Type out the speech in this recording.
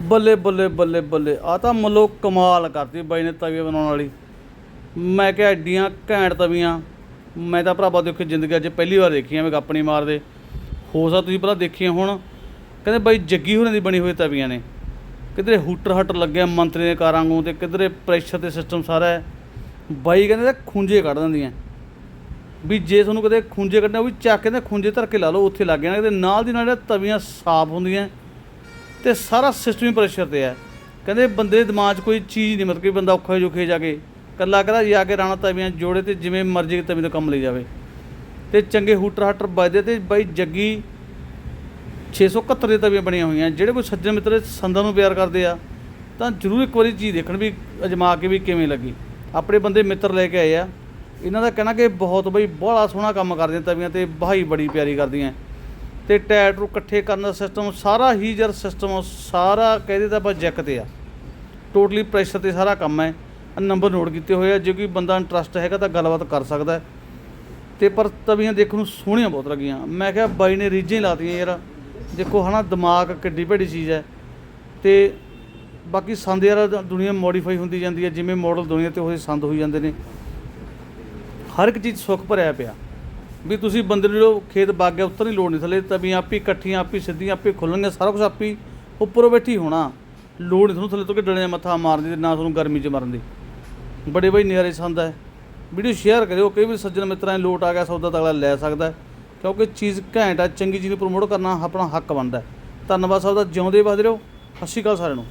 ਬੱਲੇ ਬੱਲੇ ਬੱਲੇ ਬੱਲੇ। ਆ ਤਾਂ ਮੱਲੋ ਕਮਾਲ ਕਰਤੀ ਬਾਈ ਨੇ ਤਵੀਆਂ ਬਣਾਉਣ ਵਾਲੀ। ਮੈਂ ਕਿਹਾ ਐਡੀਆਂ ਘੈਂਟ ਤਵੀਆਂ। ਮੈਂ ਤਾਂ ਭਰਾਵਾ ਦੇਖੋ ਜ਼ਿੰਦਗੀ 'ਚ ਪਹਿਲੀ ਵਾਰ ਦੇਖੀਆਂ ਮੈਂ ਗੱਪ ਨਹੀਂ ਮਾਰਦੇ। ਹੋ ਸਕਦਾ ਤੁਸੀਂ ਪਹਿਲਾਂ ਦੇਖੀਆਂ ਹੁਣ। ਕਹਿੰਦੇ ਬਾਈ ਜੱਗੀ ਹੋਰਾਂ ਦੀ ਬਣੀ ਹੋਈ ਤਵੀਆਂ ਨੇ। ਕਿਧਰੇ ਹੂਟਰ ਹਟਰ ਲੱਗਿਆ ਮੰਤਰੀ ਦੇ ਕਾਰਾਂ ਵਾਂਗੂ ਤੇ ਕਿਧਰੇ ਪ੍ਰੈਸ਼ਰ ਤੇ ਸਿਸਟਮ ਸਾਰਾ ਹੈ। ਬਾਈ ਕਹਿੰਦੇ ਤਾਂ ਖੁੰਝੇ ਕੱਢ ਦਿੰਦੀਆਂ। ਵੀ ਜੇ ਤੁਹਾਨੂੰ ਕਦੇ ਖੁੰਝੇ ਕੱਢਣੇ ਉਹ ਵੀ ਚੱਕ ਕੇ ਨਾ ਖੁੰਝੇ ਧਰ ਕੇ ਲਾ ਲਓ, ਉੱਥੇ ਲੱਗ ਜਾਣਾ। ਤੇ ਨਾਲ ਦੀ ਨਾਲ ਜਿਹੜਾ ਤਵੀਆਂ ਸਾਫ਼ ਹੁੰਦੀਆਂ। ਤੇ ਸਾਰਾ ਸਿਸਟਮ ਹੀ ਪ੍ਰੈਸ਼ਰ ਤੇ ਹੈ ਕਹਿੰਦੇ ਬੰਦੇ ਦੇ ਦਿਮਾਗ 'ਚ ਕੋਈ ਚੀਜ਼ ਨਹੀਂ, ਮਤਲਬ ਕਿ ਬੰਦਾ ਔਖੇ ਜੋਖੇ ਜਾ ਕੇ ਕੱਲਾ ਕਹਿੰਦਾ ਜਾ ਕੇ ਰਾਣਾ ਤਵੀਆਂ ਜੋੜੇ ਤੇ ਜਿਵੇਂ ਮਰਜ਼ੀ ਤਵੀ ਤੋਂ ਕੰਮ ਲਈ ਜਾਵੇ। ਤੇ ਚੰਗੇ ਹੂਟਰ ਹਟਰ ਵੱਜਦੇ ਤੇ ਬਾਈ ਜੱਗੀ 671 ਦੇ ਤਵੀਆਂ ਬਣੀਆਂ ਹੋਈਆਂ, ਜਿਹੜੇ ਕੋਈ ਸੱਜਣ ਮਿੱਤਰ ਸੰਦਾਂ ਨੂੰ ਪਿਆਰ ਕਰਦੇ ਆ, ਤਾਂ ਜ਼ਰੂਰ ਇੱਕ ਵਾਰੀ ਚੀਜ਼ ਦੇਖਣ ਵੀ, ਅਜਮਾ ਕੇ ਵੀ ਕਿਵੇਂ ਲੱਗੀ। ਆਪਣੇ ਬੰਦੇ ਮਿੱਤਰ ਲੈ ਕੇ ਆਏ ਆ। ਇਹਨਾਂ ਦਾ ਕਹਿਣਾ ਕਿ ਬਹੁਤ ਬਈ ਬੜਾ ਸੋਹਣਾ ਕੰਮ ਕਰਦੀਆਂ ਤਵੀਆਂ ਤੇ ਬਹਾਈ ਬੜੀ ਪਿਆਰੀ ਕਰਦੀਆਂ। ਤੇ ਟਾਇਰ ਨੂੰ ਇਕੱਠੇ ਕਰਨ ਦਾ ਸਿਸਟਮ ਸਾਰਾ ਹੀ ਜਰ ਸਿਸਟਮ ਸਾਰਾ ਕਹਿੰਦੇ ਤਾਂ ਆਪਾਂ ਜੈਕ ਤੇ ਆ। ਟੋਟਲੀ ਪ੍ਰੈਸ਼ਰ ਤੇ ਸਾਰਾ ਕੰਮ ਹੈ। ਨੰਬਰ ਨੋਟ ਕੀਤੇ ਹੋਏ ਆ, ਜੇ ਕੋਈ ਬੰਦਾ ਇੰਟਰਸਟ ਹੈਗਾ ਤਾਂ ਗੱਲਬਾਤ ਕਰ ਸਕਦਾ ਹੈ। ਤੇ ਪਰ ਤਵੀਆਂ ਦੇਖਣ ਨੂੰ ਸੋਹਣੀਆਂ ਬਹੁਤ ਲੱਗੀਆਂ। ਮੈਂ ਕਿਹਾ ਬਾਈ ਨੇ ਰੀਝਾਂ ਹੀ ਲਾਤੀਆਂ ਯਾਰ। ਦੇਖੋ ਹਨਾ, ਦਿਮਾਗ ਕਿੱਡੀ ਵੱਡੀ ਚੀਜ਼ ਹੈ। ਤੇ ਬਾਕੀ ਸੰਦ ਯਾਰ, ਦੁਨੀਆ ਮੋਡੀਫਾਈ ਹੁੰਦੀ ਜਾਂਦੀ ਹੈ। ਜਿਵੇਂ ਮਾਡਲ ਦੁਨੀਆ ਤੇ ਉਹਦੇ ਸੰਦ ਹੋਈ ਜਾਂਦੇ ਨੇ। ਹਰ ਇੱਕ ਚੀਜ਼ ਸੁੱਖ ਭਰਿਆ ਪਿਆ। ਵੀ ਤੁਸੀਂ ਬੰਦੇ ਨੂੰ ਜਦੋਂ ਖੇਤ ਬਾਗ ਗਿਆ ਉੱਤਰ ਨਹੀਂ ਲੋੜ ਨਹੀਂ ਥੱਲੇ ਤਵੀਆਂ ਆਪੀ ਇਕੱਠੀਆਂ, ਆਪੀ ਸਿੱਧੀਆਂ, ਆਪੀ ਖੁੱਲਣਗੀਆਂ, ਸਾਰਾ ਕੁਝ ਆਪੀ ਉੱਪਰੋਂ ਬੈਠੀ ਹੋਣਾ। ਲੋੜ ਨਹੀਂ ਤੁਹਾਨੂੰ ਥੱਲੇ ਤੋਂ ਕਿ ਡਲੇ ਮੱਥਾ ਮਾਰਨ ਦੀ ਤੇ ਨਾ ਤੁਹਾਨੂੰ ਗਰਮੀ 'ਚ ਮਰਨ ਦੀ। ਬੜੇ ਬਈ ਨਿਆਰੇ ਸੰਦ ਹੈ ਵੀਡੀਓ ਸ਼ੇਅਰ ਕਰਿਓ, ਕਈ ਵੀ ਸੱਜਣ ਮਿੱਤਰਾਂ ਨੂੰ ਲੋਟ ਆ ਗਿਆ, ਸੌਦਾ ਤਗਲਾ ਲੈ ਸਕਦਾ ਕਿਉਂਕਿ ਚੀਜ਼ ਘੈਂਟ ਆ, ਚੰਗੀ ਚੀਜ਼ ਨੂੰ ਪ੍ਰਮੋਟ ਕਰਨਾ ਆਪਣਾ ਹੱਕ ਬਣਦਾ ਧੰਨਵਾਦ ਸਭ ਦਾ ਜਿਉਂਦੇ ਵਸਦੇ ਰਹੋ। ਸਤਿ ਸ਼੍ਰੀ ਅਕਾਲ ਸਾਰਿਆਂ ਨੂੰ।